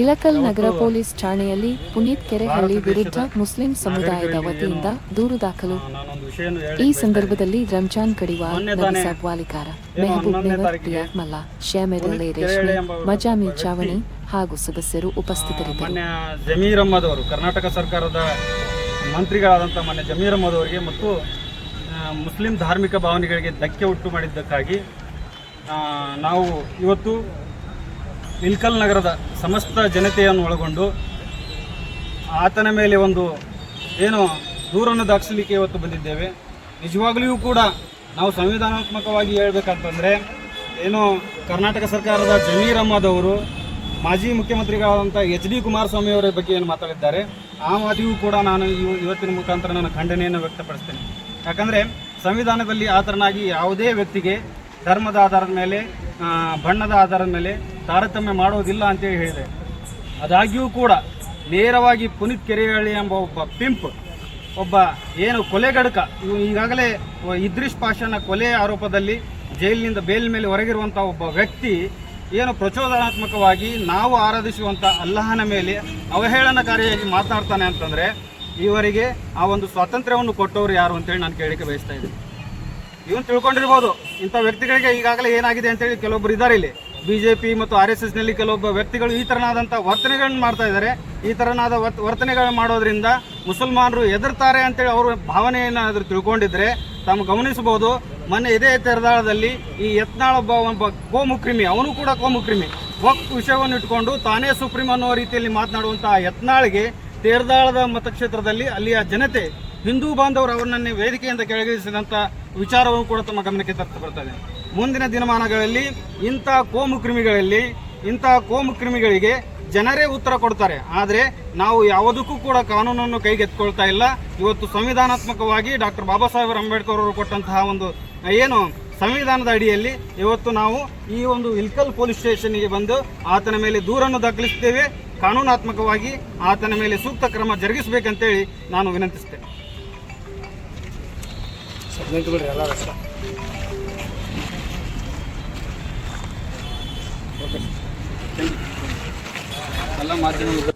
ಇಳಕಲ್ ನಗರ police ಠಾಣೆಯಲ್ಲಿ ಪುನೀತ್ ಕೆರೆಹಳ್ಳಿ ವಿರುದ್ಧ Muslim ಸಮುದಾಯದ ವತಿಯಿಂದ ದೂರು ದಾಖಲು. ಈ ಸಂದರ್ಭದಲ್ಲಿ ರಂಜಾನ್ ಕಡಿವಾಲಿಕಾರ ಮೊನ್ನೆ ನಬಿ ವಾಲಿಕಾರ ಮೆಹಬೂಬ್ ನೆವರ್ ಮಲ್ಲ ರೇಷ್ಮೆ ಮಜಾಮಿ ಚಾವಣಿ ಹಾಗೂ ಸದಸ್ಯರು ಉಪಸ್ಥಿತರಿದ್ದರು. ಮಾನ್ಯ ಜಮೀರ್ ಅಹ್ಮದ್ ಅವರು ಕರ್ನಾಟಕ ಸರ್ಕಾರದ ಮಂತ್ರಿಗಳಾದಂಥ ಮಾನ್ಯ ಜಮೀರ್ ಅಹ್ಮದ್ ಅವರಿಗೆ ಮತ್ತು ಮುಸ್ಲಿಂ ಧಾರ್ಮಿಕ ಭಾವನೆಗಳಿಗೆ ಧಕ್ಕೆ ಉಂಟು ಮಾಡಿದ್ದಕ್ಕಾಗಿ ನಾವು ಇವತ್ತು ಇಲ್ಕಲ್ ನಗರದ ಸಮಸ್ತ ಜನತೆಯನ್ನು ಒಳಗೊಂಡು ಆತನ ಮೇಲೆ ಒಂದು ಏನು ದೂರನ್ನು ದಾಖಲಿಕ್ಕೆ ಇವತ್ತು ಬಂದಿದ್ದೇವೆ. ನಿಜವಾಗಲಿಯೂ ಕೂಡ ನಾವು ಸಂವಿಧಾನಾತ್ಮಕವಾಗಿ ಹೇಳಬೇಕಂತಂದರೆ ಏನು ಕರ್ನಾಟಕ ಸರ್ಕಾರದ ಜಮೀರ್ ಅಹಮದ್ ಅವರು, ಮಾಜಿ ಮುಖ್ಯಮಂತ್ರಿಗಳಾದಂಥ ಎಚ್ ಡಿ ಕುಮಾರಸ್ವಾಮಿ ಅವರ ಬಗ್ಗೆ ಏನು ಮಾತಾಡಿದ್ದಾರೆ, ಆ ಮಾತಿಗೂ ಕೂಡ ನಾನು ಇವ- ಇವತ್ತಿನ ಮುಖಾಂತರ ನನ್ನ ಖಂಡನೆಯನ್ನು ವ್ಯಕ್ತಪಡಿಸ್ತೇನೆ. ಯಾಕಂದರೆ ಸಂವಿಧಾನದಲ್ಲಿ ಆತನಾಗಿ ಯಾವುದೇ ವ್ಯಕ್ತಿಗೆ ಧರ್ಮದ ಆಧಾರದ ಮೇಲೆ ಬಣ್ಣದ ಆಧಾರದ ಮೇಲೆ ತಾರತಮ್ಯ ಮಾಡೋದಿಲ್ಲ ಅಂತೇಳಿ ಹೇಳಿದೆ. ಅದಾಗಿಯೂ ಕೂಡ ನೇರವಾಗಿ ಪುನೀತ್ ಕೆರೆಹಳ್ಳಿ ಎಂಬ ಒಬ್ಬ ಪಿಂಪ್, ಒಬ್ಬ ಏನು ಕೊಲೆಗಡಕ ಇವು ಈಗಾಗಲೇ ಇದ್ರಿಶ್ ಪಾಷನ ಕೊಲೆ ಆರೋಪದಲ್ಲಿ ಜೈಲಿನಿಂದ ಬೇಲ್ ಮೇಲೆ ಹೊರಗಿರುವಂಥ ಒಬ್ಬ ವ್ಯಕ್ತಿ ಏನು ಪ್ರಚೋದನಾತ್ಮಕವಾಗಿ ನಾವು ಆರಾಧಿಸುವಂಥ ಅಲ್ಲಹನ ಮೇಲೆ ಅವಹೇಳನಕಾರಿಯಾಗಿ ಮಾತನಾಡ್ತಾನೆ ಅಂತಂದರೆ ಇವರಿಗೆ ಆ ಒಂದು ಸ್ವಾತಂತ್ರ್ಯವನ್ನು ಕೊಟ್ಟವರು ಯಾರು ಅಂತೇಳಿ ನಾನು ಕೇಳಲಿಕ್ಕೆ ಬಯಸ್ತಾ ಇದ್ದೀನಿ. ಇವನು ತಿಳ್ಕೊಂಡಿರ್ಬೋದು, ಇಂಥ ವ್ಯಕ್ತಿಗಳಿಗೆ ಈಗಾಗಲೇ ಏನಾಗಿದೆ ಅಂತೇಳಿ ಕೆಲವೊಬ್ಬರು ಇದ್ದಾರೆ ಇಲ್ಲಿ. ಬಿಜೆಪಿ ಮತ್ತು ಆರ್ ಎಸ್ ಎಸ್ನಲ್ಲಿ ಕೆಲವೊಬ್ಬ ವ್ಯಕ್ತಿಗಳು ಈ ಥರನಾದಂಥ ವರ್ತನೆಗಳನ್ನ ಮಾಡ್ತಾ ಇದ್ದಾರೆ. ಈ ಥರನಾದ ವತ್ ವರ್ತನೆಗಳನ್ನ ಮಾಡೋದ್ರಿಂದ ಮುಸಲ್ಮಾನರು ಎದುರ್ತಾರೆ ಅಂತೇಳಿ ಅವರು ಭಾವನೆಯನ್ನಾದರೂ ತಿಳ್ಕೊಂಡಿದ್ರೆ ತಮ್ಮ ಗಮನಿಸಬಹುದು. ಮೊನ್ನೆ ಇದೇ ತೆರದಾಳದಲ್ಲಿ ಈ ಯತ್ನಾಳ್ ಒಬ್ಬ ಒಬ್ಬ ಕೋಮುಕ್ರಿಮಿ, ಅವನು ಕೂಡ ಕೋಮುಕ್ರಿಮಿ. ವಕ್ ವಿಷಯವನ್ನು ಇಟ್ಕೊಂಡು ತಾನೇ ಸುಪ್ರೀಂ ಅನ್ನೋ ರೀತಿಯಲ್ಲಿ ಮಾತನಾಡುವಂತಹ ಯತ್ನಾಳ್ಗೆ ತೇರ್ದಾಳದ ಮತಕ್ಷೇತ್ರದಲ್ಲಿ ಅಲ್ಲಿಯ ಜನತೆ, ಹಿಂದೂ ಬಾಂಧವರು ಅವರನ್ನೇ ವೇದಿಕೆಯಿಂದ ಕೆಳಗಿಳಿಸಿದಂಥ ವಿಚಾರವನ್ನು ಕೂಡ ತಮ್ಮ ಗಮನಕ್ಕೆ ತರ್ತಾ ಬರ್ತದೆ ಮುಂದಿನ ದಿನಮಾನಗಳಲ್ಲಿ ಇಂಥ ಕೋಮು ಕ್ರಿಮಿಗಳಲ್ಲಿ, ಇಂಥ ಕೋಮು ಕ್ರಿಮಿಗಳಿಗೆ ಜನರೇ ಉತ್ತರ ಕೊಡ್ತಾರೆ. ಆದರೆ ನಾವು ಯಾವುದಕ್ಕೂ ಕೂಡ ಕಾನೂನನ್ನು ಕೈಗೆತ್ಕೊಳ್ತಾ ಇಲ್ಲ. ಇವತ್ತು ಸಂವಿಧಾನಾತ್ಮಕವಾಗಿ ಡಾಕ್ಟರ್ ಬಾಬಾ ಸಾಹೇಬ್ ಅಂಬೇಡ್ಕರ್ ಅವರು ಕೊಟ್ಟಂತಹ ಒಂದು, ಏನು, ಸಂವಿಧಾನದ ಅಡಿಯಲ್ಲಿ ಇವತ್ತು ನಾವು ಈ ಒಂದು ಇಲ್ಕಲ್ ಪೊಲೀಸ್ ಸ್ಟೇಷನ್ಗೆ ಬಂದು ಆತನ ಮೇಲೆ ದೂರನ್ನು ದಾಖಲಿಸ್ತೇವೆ ಕಾನೂನಾತ್ಮಕವಾಗಿ ಆತನ ಮೇಲೆ ಸೂಕ್ತ ಕ್ರಮ ಜರುಗಿಸಬೇಕಂತೇಳಿ ನಾನು ವಿನಂತಿಸ್ತೇನೆ. ఓకే థ్యాంక్ యూ మళ్ళీ మాధ్యమం